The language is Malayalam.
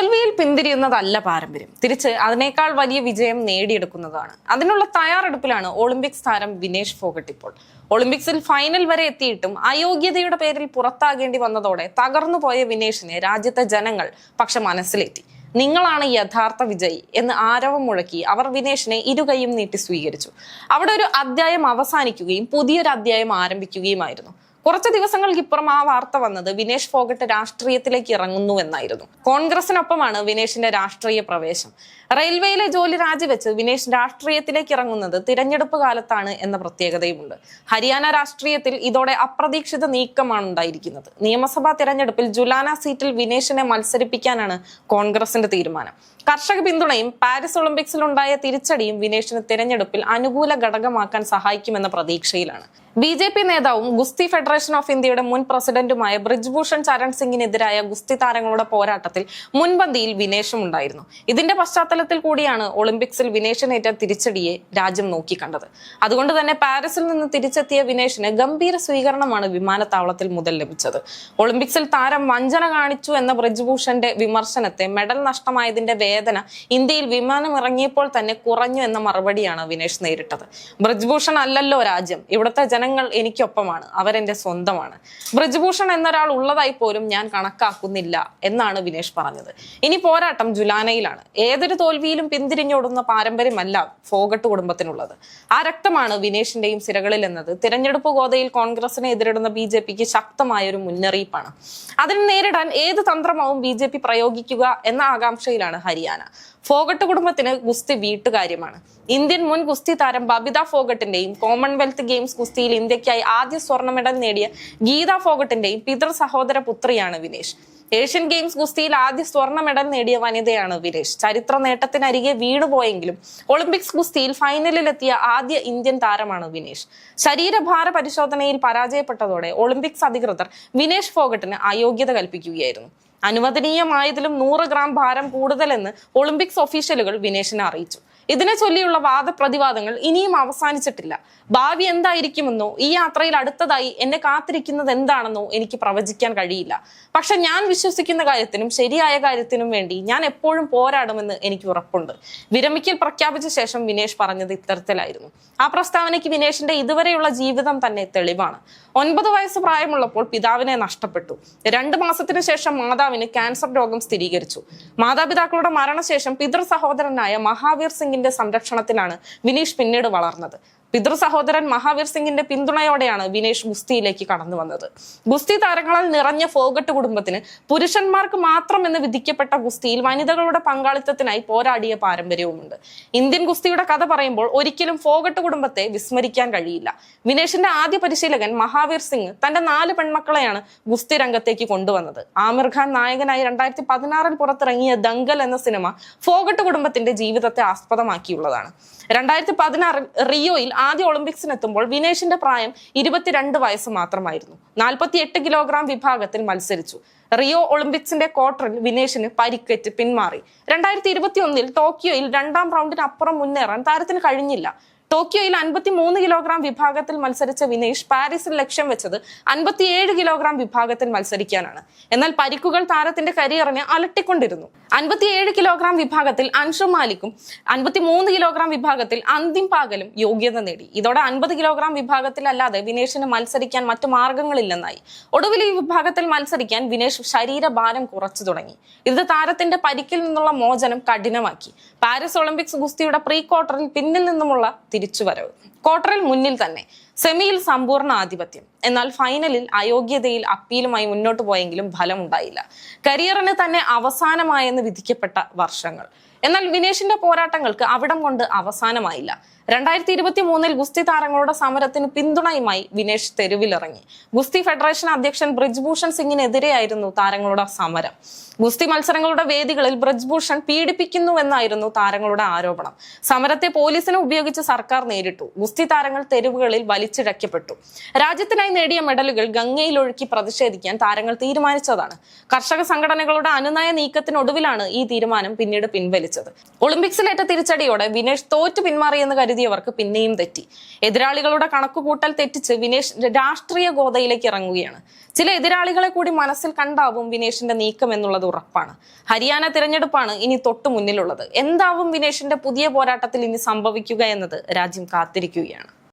തോൽവിയിൽ പിന്തിരിയുന്നതല്ല പാരമ്പര്യം. തിരിച്ച് അതിനേക്കാൾ വലിയ വിജയം നേടിയെടുക്കുന്നതാണ്. അതിനുള്ള തയ്യാറെടുപ്പിലാണ് ഒളിമ്പിക്സ് താരം വിനേഷ് ഫോഗട്ട് ഇപ്പോൾ. ഒളിമ്പിക്സിൽ ഫൈനൽ വരെ എത്തിയിട്ടും അയോഗ്യതയുടെ പേരിൽ പുറത്താകേണ്ടി വന്നതോടെ തകർന്നു പോയ വിനേഷിനെ രാജ്യത്തെ ജനങ്ങൾ പക്ഷെ മനസ്സിലേറ്റി നിങ്ങളാണ് യഥാർത്ഥ വിജയി എന്ന് ആരവം മുഴക്കി അവർ വിനേഷിനെ ഇരുകൈയും നീട്ടി സ്വീകരിച്ചു. അവിടെ ഒരു അധ്യായം അവസാനിക്കുകയും പുതിയൊരു അധ്യായം ആരംഭിക്കുകയുമായിരുന്നു. കുറച്ച് ദിവസങ്ങൾക്കിപ്പുറം ആ വാർത്ത വന്നത് വിനേഷ് ഫോഗട്ട് രാഷ്ട്രീയത്തിലേക്ക് ഇറങ്ങുന്നു എന്നായിരുന്നു. കോൺഗ്രസിനൊപ്പമാണ് വിനേഷിന്റെ രാഷ്ട്രീയ പ്രവേശം. റെയിൽവേയിലെ ജോലി രാജിവെച്ച് വിനേഷ് രാഷ്ട്രീയത്തിലേക്ക് ഇറങ്ങുന്നത് തിരഞ്ഞെടുപ്പ് കാലത്താണ് എന്ന പ്രത്യേകതയുമുണ്ട്. ഹരിയാന രാഷ്ട്രീയത്തിൽ ഇതോടെ അപ്രതീക്ഷിത നീക്കമാണ് ഉണ്ടായിരിക്കുന്നത്. നിയമസഭാ തിരഞ്ഞെടുപ്പിൽ ജുലാന സീറ്റിൽ വിനേഷിനെ മത്സരിപ്പിക്കാനാണ് കോൺഗ്രസിന്റെ തീരുമാനം. കർഷക പിന്തുണയും പാരീസ് ഒളിമ്പിക്സിൽ ഉണ്ടായ തിരിച്ചടിയും വിനേഷിന് തിരഞ്ഞെടുപ്പിൽ അനുകൂല ഘടകമാക്കാൻ സഹായിക്കുമെന്ന പ്രതീക്ഷയിലാണ്. ബി ജെ പി നേതാവും ഗുസ്തി ഫെഡറേഷൻ ഓഫ് ഇന്ത്യയുടെ മുൻ പ്രസിഡന്റുമായ ബ്രിജ്ഭൂഷൺ ചരൺ സിംഗിനെതിരായ ഗുസ്തി താരങ്ങളുടെ പോരാട്ടത്തിൽ മുൻപന്തിയിൽ വിനേഷും ഉണ്ടായിരുന്നു. ഇതിന്റെ പശ്ചാത്തലത്തിൽ കൂടിയാണ് ഒളിമ്പിക്സിൽ വിനേഷിനേറ്റ തിരിച്ചടിയെ രാജ്യം നോക്കിക്കണ്ടത്. അതുകൊണ്ട് തന്നെ പാരീസിൽ നിന്ന് തിരിച്ചെത്തിയ വിനേഷിന് ഗംഭീര സ്വീകരണമാണ് വിമാനത്താവളത്തിൽ മുതൽ ലഭിച്ചത്. ഒളിമ്പിക്സിൽ താരം വഞ്ചന കാണിച്ചു എന്ന ബ്രിജ്ഭൂഷന്റെ വിമർശനത്തെ മെഡൽ നഷ്ടമായതിന്റെ വേദന ഇന്ത്യയിൽ വിമാനം ഇറങ്ങിയപ്പോൾ തന്നെ കുറഞ്ഞു എന്ന മറുപടിയാണ് വിനേഷ് നേരിട്ടത്. ബ്രിജ്ഭൂഷൺ അല്ലല്ലോ രാജ്യം. ഇവിടുത്തെ ജനങ്ങൾ എനിക്കൊപ്പമാണ് അവരെന്റെ സ്വന്തമാണ്. ബ്രിജ്ഭൂഷൺ എന്നൊരാൾ ഉള്ളതായി പോലും ഞാൻ കണക്കാക്കുന്നില്ല എന്നാണ് വിനേഷ് പറഞ്ഞത്. ഇനി പോരാട്ടം ജുലാനയിലാണ്. ഏതൊരു തോൽവിയിലും പിന്തിരിഞ്ഞോടുന്ന പാരമ്പര്യമല്ല ഫോഗട്ട് കുടുംബത്തിനുള്ളത്. ആ രക്തമാണ് വിനേഷിന്റെയും സിരകളിൽ എന്നത്. തിരഞ്ഞെടുപ്പ് ഗോതയിൽ കോൺഗ്രസിനെ എതിരിടുന്ന ബി ജെ പിക്ക് ശക്തമായ ഒരു മുന്നറിയിപ്പാണ്. അതിനെ നേരിടാൻ ഏത് തന്ത്രമാവും ബി ജെ പി പ്രയോഗിക്കുക എന്ന ആകാംക്ഷയിലാണ് ഹരിയാന. ഫോഗട്ട് കുടുംബത്തിന് ഗുസ്തി വീട്ടുകാര്യമാണ്. ഇന്ത്യൻ മുൻ ഗുസ്തി താരം ബബിത ഫോഗട്ടിന്റെയും കോമൺവെൽത്ത് ഗെയിംസ് ഗുസ്തിയിൽ ഇന്ത്യക്കായി ആദ്യ സ്വർണ മെഡൽ നേടിയ ഗീത ഫോഗട്ടിന്റെയും പിതൃ സഹോദര പുത്രിയാണ് വിനേഷ്. ഏഷ്യൻ ഗെയിംസ് ഗുസ്തിയിൽ ആദ്യ സ്വർണ മെഡൽ നേടിയ വനിതയാണ് വിനേഷ്. ചരിത്ര നേട്ടത്തിനരികെ വീണുപോയെങ്കിലും ഒളിമ്പിക്സ് ഗുസ്തിയിൽ ഫൈനലിലെത്തിയ ആദ്യ ഇന്ത്യൻ താരമാണ് വിനേഷ്. ശരീരഭാര പരിശോധനയിൽ പരാജയപ്പെട്ടതോടെ ഒളിമ്പിക്സ് അധികൃതർ വിനേഷ് ഫോഗട്ടിന് അയോഗ്യത കൽപ്പിക്കുകയായിരുന്നു. അനുവദനീയമായതിലും നൂറ് ഗ്രാം ഭാരം കൂടുതലെന്ന് ഒളിമ്പിക്സ് ഒഫീഷ്യലുകൾ വിനേഷിനെ അറിയിച്ചു. ഇതിനെ ചൊല്ലിയുള്ള വാദപ്രതിവാദങ്ങൾ ഇനിയും അവസാനിച്ചിട്ടില്ല. ഭാവി എന്തായിരിക്കുമെന്നോ ഈ യാത്രയിൽ അടുത്തതായി എന്നെ കാത്തിരിക്കുന്നത് എന്താണെന്നോ എനിക്ക് പ്രവചിക്കാൻ കഴിയില്ല. പക്ഷെ ഞാൻ വിശ്വസിക്കുന്ന കാര്യത്തിനും ശരിയായ കാര്യത്തിനും വേണ്ടി ഞാൻ എപ്പോഴും പോരാടുമെന്ന് എനിക്ക് ഉറപ്പുണ്ട്. വിരമിക്കൽ പ്രഖ്യാപിച്ച ശേഷം വിനേഷ് പറഞ്ഞത് ഇത്തരത്തിലായിരുന്നു. ആ പ്രസ്താവനയ്ക്ക് വിനേഷിന്റെ ഇതുവരെയുള്ള ജീവിതം തന്നെ തെളിവാണ്. ഒൻപത് വയസ്സ് പ്രായമുള്ളപ്പോൾ പിതാവിനെ നഷ്ടപ്പെട്ടു. രണ്ട് മാസത്തിനു ശേഷം മാതാവിന് ക്യാൻസർ രോഗം സ്ഥിരീകരിച്ചു. മാതാപിതാക്കളുടെ മരണശേഷം പിതൃ സഹോദരനായ മഹാവീർ സിംഗിന്റെ സംരക്ഷണത്തിലാണ് വിനീഷ് പിന്നീട് വളർന്നത്. പിതൃ സഹോദരൻ മഹാവീർ സിംഗിന്റെ പിന്തുണയോടെയാണ് വിനേഷ് ഗുസ്തിയിലേക്ക് കടന്നു വന്നത്. ഗുസ്തി താരങ്ങളാൽ നിറഞ്ഞ ഫോഗട്ട് കുടുംബത്തിന് പുരുഷന്മാർക്ക് മാത്രം എന്ന് വിധിക്കപ്പെട്ട ഗുസ്തിയിൽ വനിതകളുടെ പങ്കാളിത്തത്തിനായി പോരാടിയ പാരമ്പര്യവുമുണ്ട്. ഇന്ത്യൻ ഗുസ്തിയുടെ കഥ പറയുമ്പോൾ ഒരിക്കലും ഫോഗട്ട് കുടുംബത്തെ വിസ്മരിക്കാൻ കഴിയില്ല. വിനേഷിന്റെ ആദ്യ പരിശീലകൻ മഹാവീർ സിംഗ് തന്റെ നാല് പെൺമക്കളെയാണ് ഗുസ്തി രംഗത്തേക്ക് കൊണ്ടുവന്നത്. ആമിർ ഖാൻ നായകനായി രണ്ടായിരത്തി പതിനാറിൽ പുറത്തിറങ്ങിയ ദംഗൽ എന്ന സിനിമ ഫോഗട്ട് കുടുംബത്തിന്റെ ജീവിതത്തെ ആസ്പദമാക്കിയുള്ളതാണ്. രണ്ടായിരത്തി പതിനാറിൽ റിയോയിൽ ആദ്യ ഒളിമ്പിക്സിനെത്തുമ്പോൾ വിനേഷിന്റെ പ്രായം ഇരുപത്തിരണ്ട് വയസ്സ് മാത്രമായിരുന്നു. നാൽപ്പത്തി എട്ട് കിലോഗ്രാം വിഭാഗത്തിൽ മത്സരിച്ചു. റിയോ ഒളിമ്പിക്സിന്റെ ക്വാർട്ടറിൽ വിനേഷിന് പരിക്കേറ്റ് പിന്മാറി. രണ്ടായിരത്തി ഇരുപത്തി ഒന്നിൽ ടോക്കിയോയിൽ രണ്ടാം റൗണ്ടിന് അപ്പുറം മുന്നേറാൻ താരത്തിന് കഴിഞ്ഞില്ല. ടോക്കിയോയിൽ അൻപത്തി മൂന്ന് കിലോഗ്രാം വിഭാഗത്തിൽ മത്സരിച്ച വിനേഷ് പാരീസിൽ ലക്ഷ്യം വെച്ചത് അൻപത്തിയേഴ് കിലോഗ്രാം വിഭാഗത്തിൽ മത്സരിക്കാനാണ്. എന്നാൽ പരിക്കുകൾ താരത്തിന്റെ കരിയറിനെ അലട്ടിക്കൊണ്ടിരുന്നു. അൻപത്തിയേഴ് കിലോഗ്രാം വിഭാഗത്തിൽ അൻഷു മാലിക്കും അൻപത്തി മൂന്ന് കിലോഗ്രാം വിഭാഗത്തിൽ അന്തിം പാകലും യോഗ്യത നേടി. ഇതോടെ അൻപത് കിലോഗ്രാം വിഭാഗത്തിലല്ലാതെ വിനേഷിന് മത്സരിക്കാൻ മറ്റു മാർഗങ്ങളില്ലെന്നായി. ഒടുവിൽ ഈ വിഭാഗത്തിൽ മത്സരിക്കാൻ വിനേഷ് ശരീരഭാരം കുറച്ചു തുടങ്ങി. ഇത് താരത്തിന്റെ പരിക്കിൽ നിന്നുള്ള മോചനം കഠിനമാക്കി. പാരീസ് ഒളിമ്പിക്സ് ഗുസ്തിയുടെ പ്രീ ക്വാർട്ടറിൽ പിന്നിൽ നിന്നുമുള്ള തിരിച്ചുവരവ്. ക്വാർട്ടറിൽ മുന്നിൽ തന്നെ സെമിയിൽ സമ്പൂർണ ആധിപത്യം. എന്നാൽ ഫൈനലിൽ അയോഗ്യതയിൽ അപ്പീലുമായി മുന്നോട്ട് പോയെങ്കിലും ഫലമുണ്ടായില്ല. കരിയറിന് തന്നെ അവസാനമായെന്ന് വിധിക്കപ്പെട്ട വർഷങ്ങൾ. എന്നാൽ വിനേഷിന്റെ പോരാട്ടങ്ങൾക്ക് അവിടം കൊണ്ട് അവസാനമായില്ല. രണ്ടായിരത്തി ഇരുപത്തി മൂന്നിൽ ഗുസ്തി താരങ്ങളുടെ സമരത്തിന് പിന്തുണയുമായി വിനേഷ് തെരുവിലിറങ്ങി. ഗുസ്തി ഫെഡറേഷൻ അധ്യക്ഷൻ ബ്രിജ്ഭൂഷൺ സിംഗിനെതിരെയായിരുന്നു താരങ്ങളുടെ സമരം. ഗുസ്തി മത്സരങ്ങളുടെ വേദികളിൽ ബ്രിജ്ഭൂഷൺ പീഡിപ്പിക്കുന്നുവെന്നായിരുന്നു താരങ്ങളുടെ ആരോപണം. സമരത്തെ പോലീസിനെ ഉപയോഗിച്ച് സർക്കാർ നേരിട്ടു. ഗുസ്തി താരങ്ങൾ തെരുവുകളിൽ വലിച്ചിഴക്കപ്പെട്ടു. രാജ്യത്തിനായി നേടിയ മെഡലുകൾ ഗംഗയിൽ ഒഴുക്കി പ്രതിഷേധിക്കാൻ താരങ്ങൾ തീരുമാനിച്ചതാണ്. കർഷക സംഘടനകളുടെ അനുനയ നീക്കത്തിനൊടുവിലാണ് ഈ തീരുമാനം പിന്നീട് പിൻവലിച്ചത്. ഒളിമ്പിക്സിലേറ്റ തിരിച്ചടിയോടെ വിനേഷ് തോറ്റു പിന്മാറിയെന്ന് കരുതി കരുതിയവർക്ക് പിന്നെയും തെറ്റി. എതിരാളികളുടെ കണക്കുകൂട്ടൽ തെറ്റിച്ച് വിനേഷ് രാഷ്ട്രീയ ഗോതയിലേക്ക് ഇറങ്ങുകയാണ്. ചില എതിരാളികളെ കൂടി മനസ്സിൽ കണ്ടാവും വിനേഷിന്റെ നീക്കം എന്നുള്ളത് ഉറപ്പാണ്. ഹരിയാന തിരഞ്ഞെടുപ്പാണ് ഇനി തൊട്ടു മുന്നിലുള്ളത്. എന്താവും വിനേഷിന്റെ പുതിയ പോരാട്ടത്തിൽ ഇനി സംഭവിക്കുക എന്നത് രാജ്യം കാത്തിരിക്കുകയാണ്.